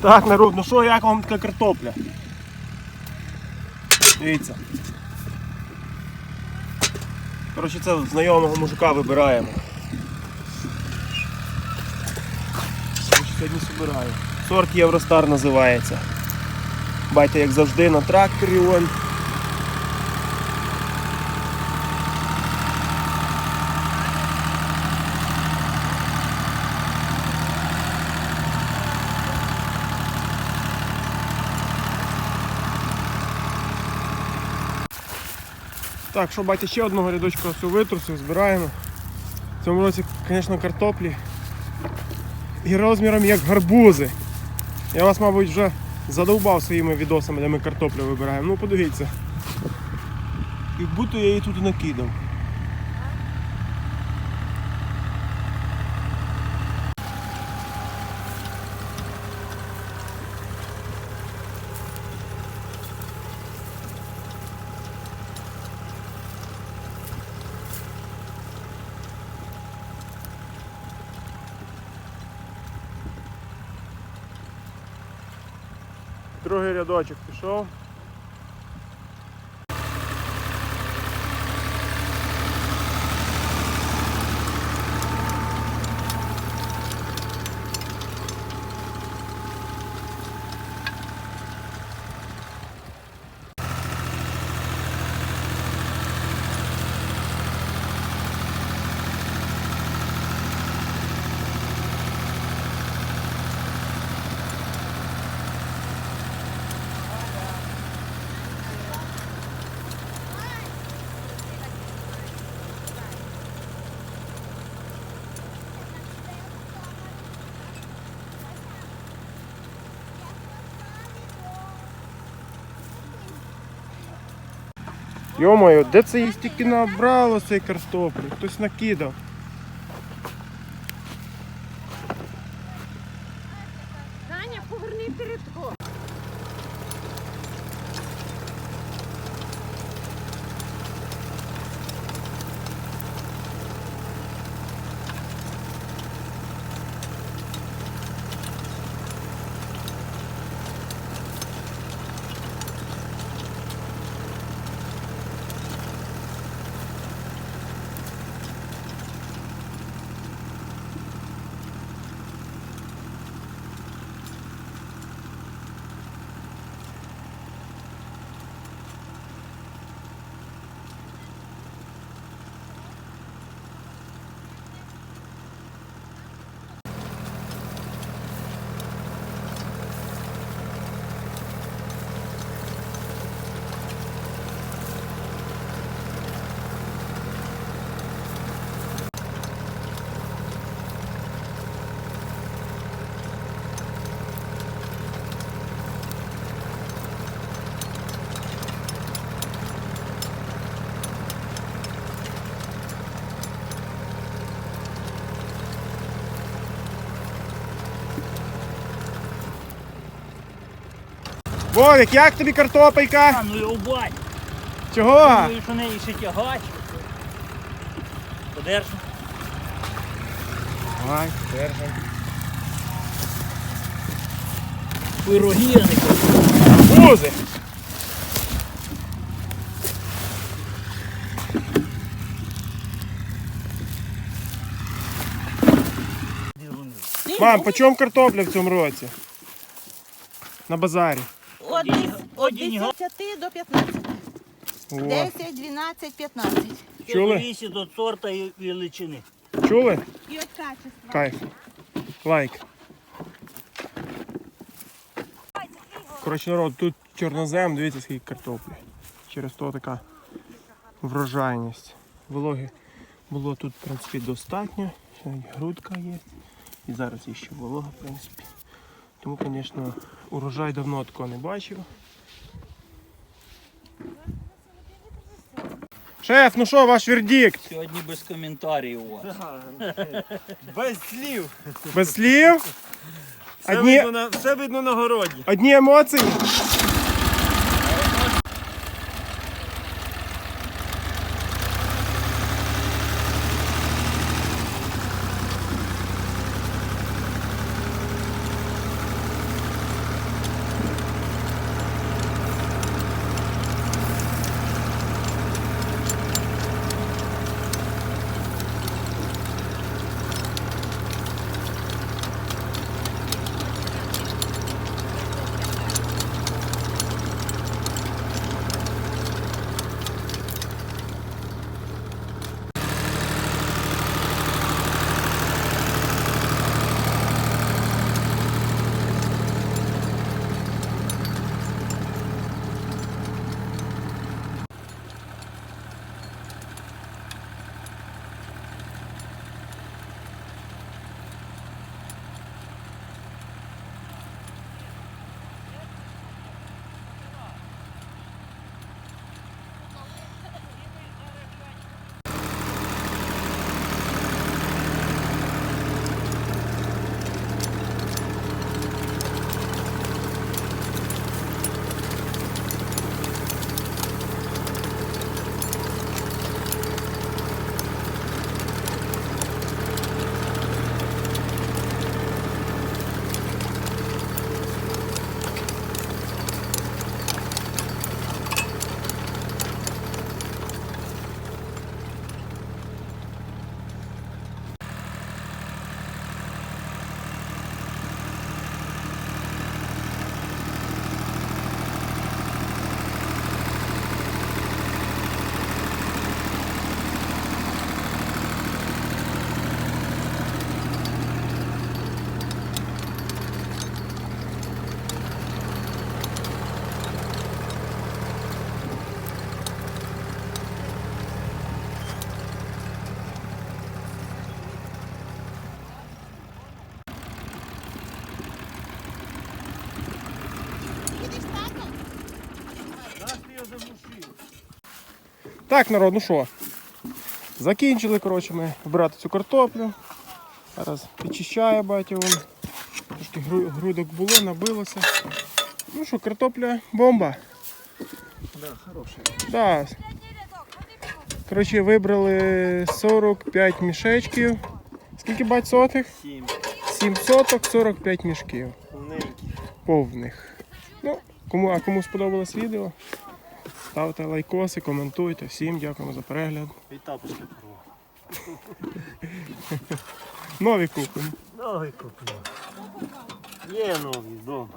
Так, народ, ну що, як вам така картопля? Дивіться. Коротше, це знайомого мужика вибираємо. Коротше, Сьогодні збираю. Сорт Євростар називається. Бачите, як завжди, на тракторі он. Так, що батя ще одного рядочка цю витрусив, збираємо. В цьому році, звісно, картоплі. І розміром як гарбузи. Я вас, мабуть, вже задовбав своїми відосами, де ми картоплю вибираємо. Ну подивіться. Як будто я її тут накидав. Другий рядочок пішов. Йомаю, де це їх набрало цей картоплі? Хтось накидав. Вовик, як тобі картопелька? А, ну його бать. Чого? І що неї ще тягач. Подержу. Давай, держим. Пироги, а не. Бузи! Мам, по чому картопля в цьому році? На базарі. От Один- десь- От один 10 до 15. О. 10, 12, 15. Це Чули? зависить від сорта і величини. Чули? І від качества. Кайф. Лайк. Коротше, народ, тут чорнозем, дивіться, скільки картоплі. Через то така врожайність. Вологи було тут, в принципі, достатньо. Ще грудка є. І зараз є ще волога, в принципі. Тому, звісно, урожай давно такого не бачив. Шеф, ну що, ваш вердикт? Сьогодні без коментарів у вас. Без слів. Без слів? Все, Одні, видно, на, все видно на городі. одні емоції? Так, народ, ну що? Закінчили, коротше, ми вбирати цю картоплю. Зараз підчищає батя вон. Трошки грудок було, набилося. Ну що, картопля бомба. Да, хороший. Да. Коротше, вибрали 45 мішечків. Скільки бать сотих? Сім. 7 соток, 45 мішків. Повненький. повних. Ну, кому, а кому сподобалось відео, ставте лайкоси, коментуйте. Всім дякуємо за перегляд. І тапочки порвав. Нові купимо. Нові купимо. Є нові вдома.